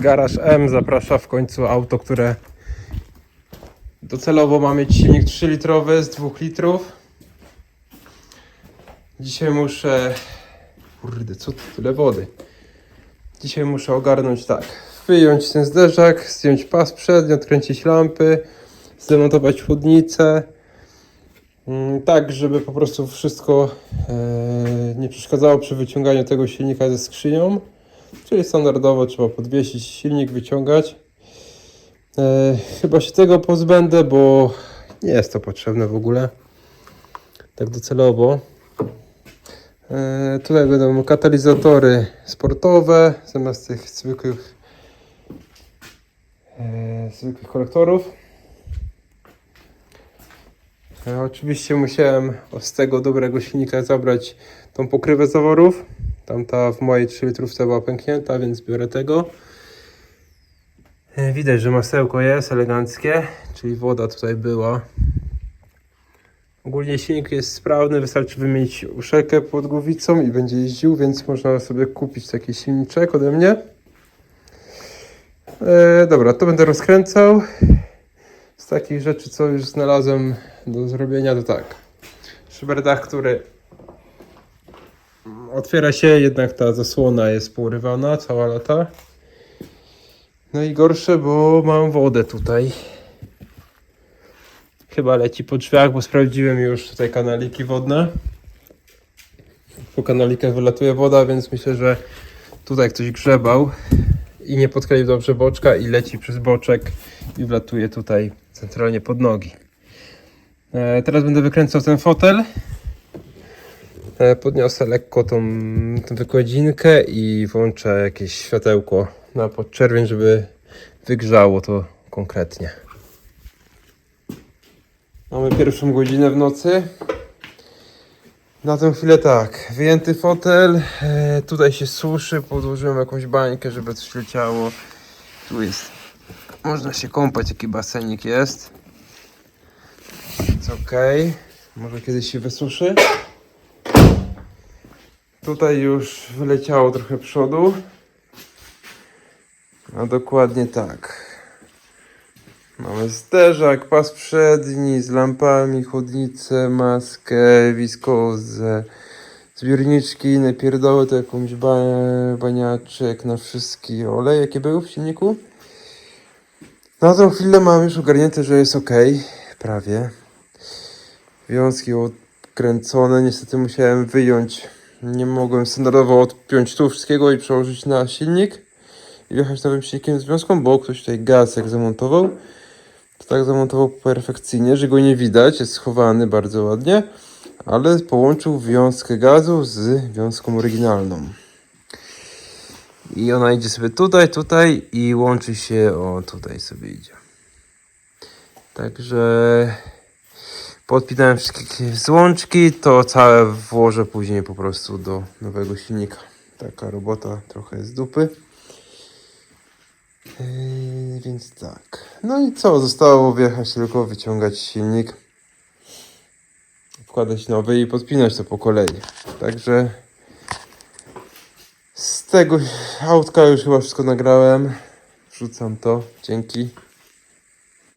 Garaż M zaprasza w końcu auto, które docelowo ma mieć silnik 3-litrowy z 2 litrów. Dzisiaj muszę... Kurde, co tu tyle wody? Dzisiaj muszę ogarnąć tak. Wyjąć ten zderzak, zdjąć pas przedni, odkręcić lampy, zdemontować chłodnicę. Mm, Tak, żeby po prostu wszystko e, nie przeszkadzało przy wyciąganiu tego silnika ze skrzynią. Czyli standardowo trzeba podwiesić silnik, wyciągać. E, chyba się tego pozbędę, bo nie jest to potrzebne w ogóle. Tak docelowo. E, tutaj będą katalizatory sportowe zamiast tych zwykłych, e, zwykłych kolektorów. E, oczywiście musiałem z tego dobrego silnika zabrać tą pokrywę zaworów. Tamta w mojej 3 litrówce była pęknięta, więc biorę tego. E, Widać, że masełko jest eleganckie, czyli woda tutaj była. Ogólnie silnik jest sprawny, wystarczy wymienić uszelkę pod głowicą i będzie jeździł, więc można sobie kupić taki silniczek ode mnie. E, dobra, to będę rozkręcał. Z takich rzeczy, co już znalazłem do zrobienia, to tak. Szyberdach, który otwiera się, jednak ta zasłona jest pourywana, cała lata. No i gorsze, bo mam wodę tutaj. Chyba leci po drzwiach, bo sprawdziłem już tutaj kanaliki wodne. Po kanalikach wylatuje woda, więc myślę, że tutaj ktoś grzebał i nie podkleił dobrze boczka i leci przez boczek i wlatuje tutaj centralnie pod nogi. E, teraz będę wykręcał ten fotel. E, podniosę lekko tą, tą wykładzinkę i włączę jakieś światełko na podczerwień, żeby wygrzało to konkretnie. Mamy pierwszą godzinę w nocy. Na tę chwilę tak, wyjęty fotel, e, tutaj się suszy, podłożyłem jakąś bańkę, żeby coś leciało. Tu jest, można się kąpać, jaki basenik jest. Jest ok, może kiedyś się wysuszy. Tutaj już wyleciało trochę przodu. A dokładnie tak. Mamy zderzak, pas przedni z lampami, chłodnicę, maskę, wiskozę, zbiorniczki, inne pierdoły, to jakąś ba baniaczek na wszystkie oleje, jakie były w silniku. Na tą chwilę mam już ogarnięte, że jest ok, prawie. Wiązki odkręcone, niestety musiałem wyjąć, nie mogłem standardowo odpiąć tu wszystkiego i przełożyć na silnik i wjechać nowym silnikiem z wiązką, bo ktoś tutaj gaz jak zamontował to tak zamontował perfekcyjnie, że go nie widać, jest schowany bardzo ładnie, ale połączył wiązkę gazu z wiązką oryginalną. I ona idzie sobie tutaj, tutaj i łączy się, o tutaj sobie idzie. Także podpinałem wszystkie złączki, to całe włożę później po prostu do nowego silnika. Taka robota trochę z dupy. Yy, więc tak. No i co? Zostało wjechać tylko, wyciągać silnik, wkładać nowy i podpinać to po kolei. Także z tego autka już chyba wszystko nagrałem. Wrzucam to. Dzięki.